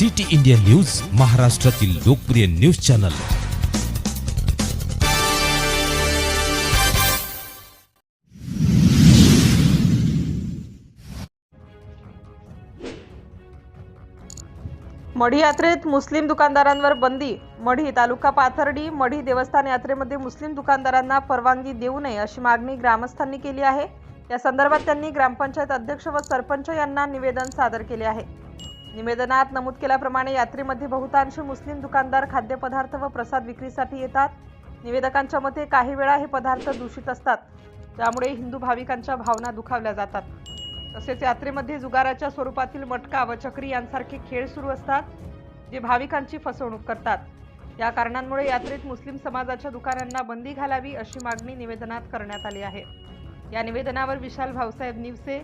City India news महाराष्ट्रातील लोकप्रिय news channel. मढी यात्रेत मुस्लिम दुकानदारांवर बंदी. मढी तालुका पाथर्डी मढी देवस्थान यात्रेमध्ये मुस्लिम दुकानदारांना परवानगी देऊ नये अशी मागणी ग्रामस्थांनी केली आहे. या संदर्भात त्यांनी ग्रामपंचायत अध्यक्ष व सरपंच यांना निवेदन सादर केले आहे. निवेदनात नमूद केल्याप्रमाणे यात्रेमध्ये बहुतांश मुस्लिम दुकानदार खाद्यपदार्थ व प्रसाद विक्रीसाठी येतात. निवेदकांच्या मते काही वेळा हे पदार्थ दूषित असतात. त्यामुळे हिंदू भाविकांच्या भावना दुखावल्या जातात. तसेच यात्रेमध्ये जुगाराच्या स्वरूपातील मटका व चक्री यांसारखे खेळ सुरू असतात जे भाविकांची फसवणूक करतात. या कारणांमुळे यात्रेत मुस्लिम समाजाच्या दुकानांना बंदी घालावी अशी मागणी निवेदनात करण्यात आली आहे. या निवेदनावर विशाल भाऊसाहेब निवसे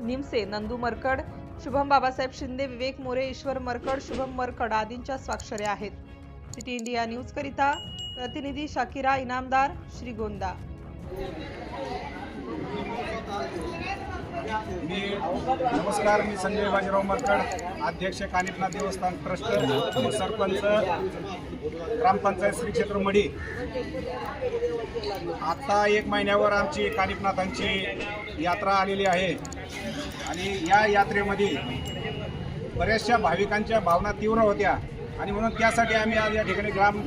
निमसे नंदू मरकड शुभम बाबासाहेब शिंदे विवेक मोरे ईश्वर मरकड शुभम मरकड आदींच्या स्वाक्षऱ्या आहेत. सिटी इंडिया न्यूज करिता प्रतिनिधी शाकिरा इनामदार श्रीगोंदा मी नमस्कार मी संजय बाजीराव मरकड अध्यक्ष कानिपनाथ देवस्थान ट्रस्ट सरपंच ग्रामपंचायत श्री क्षेत्र मढी आत्ता एक महिन्यावर आमची कानिपनाथांची यात्रा आलेली आहे. आणि या यात्रेमध्ये बऱ्याचशा भाविकांच्या भावना तीव्र होत्या. आणि म्हणून त्यासाठी आम्ही आज या ठिकाणी ग्राम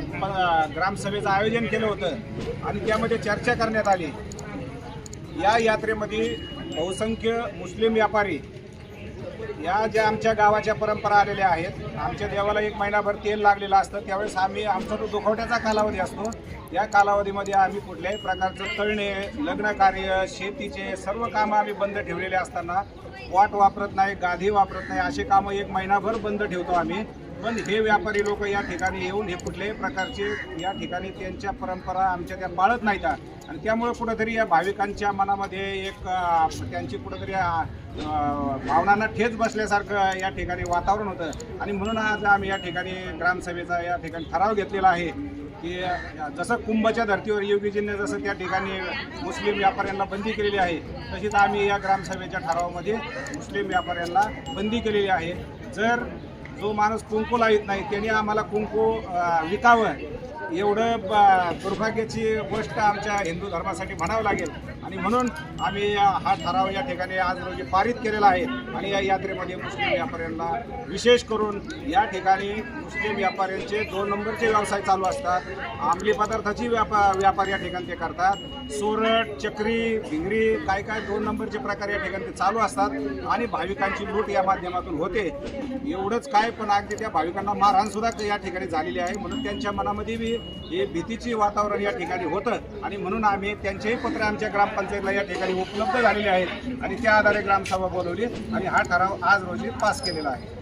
ग्रामसभेचं आयोजन केलं होतं. आणि त्यामध्ये चर्चा करण्यात आली. या यात्रेमध्ये बहुसंख्य मुस्लिम व्यापारी या ज्या आमच्या गावाच्या परंपरा आलेल्या आहेत आमच्या देवाला एक महिनाभर तेल लागलेलं असतं त्यावेळेस आम्ही आमचा तो दुखवट्याचा कालावधी असतो. या कालावधीमध्ये आम्ही कुठल्याही प्रकारचं तळणे लग्नकार्य शेतीचे सर्व कामं आम्ही बंद ठेवलेले असताना वाट वापरत नाही गाधी वापरत नाही असे कामं एक महिनाभर बंद ठेवतो आम्ही. पण हे व्यापारी लोक या ठिकाणी येऊन हे कुठल्याही प्रकारचे या ठिकाणी त्यांच्या परंपरा आमच्या त्या पाळत नाहीत. आणि त्यामुळे कुठंतरी या भाविकांच्या मनामध्ये एक त्यांची कुठंतरी भावनांना ठेच बसल्यासारखं या ठिकाणी वातावरण होतं. आणि म्हणून आज आम्ही या ठिकाणी ग्रामसभेचा या ठिकाणी ठराव घेतलेला आहे की जसं कुंभच्या धर्तीवर योगीजींनी जसं त्या ठिकाणी मुस्लिम व्यापाऱ्यांना बंदी केलेली आहे तशीच आम्ही या ग्रामसभेच्या ठरावामध्ये मुस्लिम व्यापाऱ्यांना बंदी केलेली आहे. जर जो माणूस कुंकू लावित नाही त्याने आम्हाला कुंकू विकावं. एवढं ब- दुर्भाग्याची गोष्ट आमच्या हिंदू धर्मासाठी म्हणावं लागेल. आणि म्हणून आम्ही या- हा ठराव या ठिकाणी आज रोजी पारित केलेला आहे. आणि या यात्रेमध्ये मुस्लिम व्यापाऱ्यांना विशेष करून या ठिकाणी मुस्लिम व्यापाऱ्यांचे दोन नंबरचे व्यवसाय चालू असतात. अंमली पदार्थाची व्यापा व्यापार या ठिकाणी ते करतात. सोरट चक्री भिंगरी काय काय दोन नंबरचे प्रकार या ठिकाणी ते चालू असतात. आणि भाविकांची लूट या माध्यमातून होते. एवढंच काय पण अगदी त्या भाविकांना मारहाणसुद्धा या ठिकाणी झालेली आहे. म्हणून त्यांच्या मनामध्ये बी हे भीतीची वातावरण या ठिकाणी होतं. आणि म्हणून आम्ही त्यांचेही पत्र आमच्या ग्राम ग्रामपंचायतला या ठिकाणी उपलब्ध झालेले आहेत. आणि त्या आधारे ग्रामसभा बोलवली आणि हा ठराव आज रोजी पास केलेला आहे.